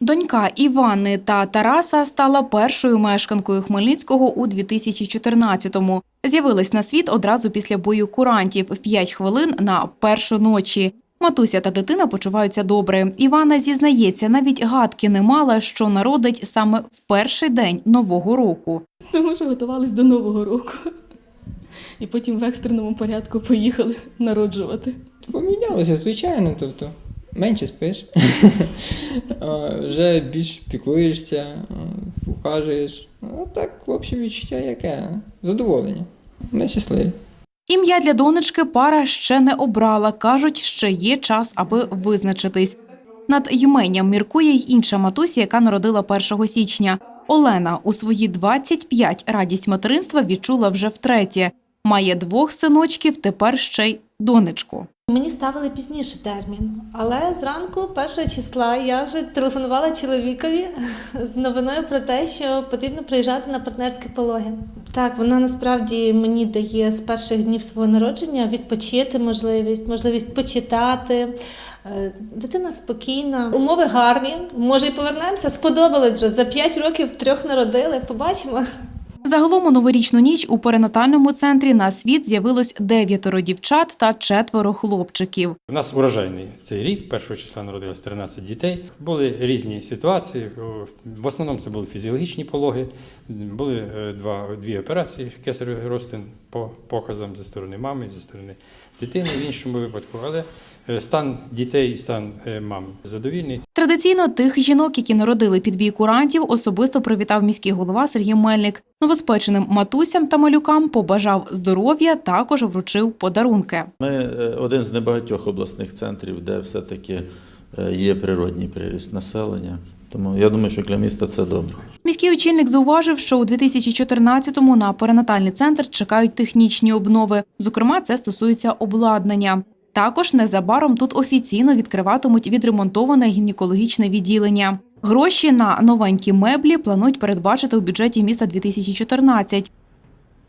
Донька Івани та Тараса стала першою мешканкою Хмельницького у 2014-му. З'явилась на світ одразу після бою курантів в 5 хвилин на першу ночі. Матуся та дитина почуваються добре. Івана зізнається, навіть гадки не мала, що народить саме в перший день нового року. Ми вже готувалися до Нового року. І потім в екстреному порядку поїхали народжувати. Помінялося, звичайно, тобто менше спиш, вже більш піклуєшся, ухажуєш. А так, в общем, відчуття яке? Задоволення. Ми щасливі. Ім'я для донечки пара ще не обрала. Кажуть, ще є час, аби визначитись. Над йменням міркує й інша матуся, яка народила 1 січня. Олена у свої 25 радість материнства відчула вже втретє. Має двох синочків, тепер ще й донечку. Мені ставили пізніше термін, але зранку, першого числа, я вже телефонувала чоловікові з новиною про те, що потрібно приїжджати на партнерські пологи. Так, вона насправді мені дає з перших днів свого народження відпочити можливість, можливість почитати. Е, Дитина спокійна, умови гарні. Може, і повернемося. Сподобалось вже за 5 років трьох народили. Побачимо. Загалом у новорічну ніч у перинатальному центрі на світ з'явилось дев'ятеро дівчат та четверо хлопчиків. У нас урожайний цей рік, першого числа народилось 13 дітей. Були різні ситуації. В основному це були фізіологічні пологи. Були е, два, дві операції кесарів розтин по показам зі сторони мами, зі сторони дитини в іншому випадку. Але е, стан дітей і стан е, мам задовільний. Традиційно тих жінок, які народили під бій курантів, особисто привітав міський голова Сергій Мельник. Новоспеченим матусям та малюкам побажав здоров'я, також вручив подарунки. Ми е, один з небагатьох обласних центрів, де все-таки е, є природній приріст населення. Тому я думаю, що для міста це добре. Міський очільник зауважив, що у 2014-му на перинатальний центр чекають технічні обнови. Зокрема, це стосується обладнання. Також незабаром тут офіційно відкриватимуть відремонтоване гінекологічне відділення. Гроші на новенькі меблі планують передбачити у бюджеті міста 2014.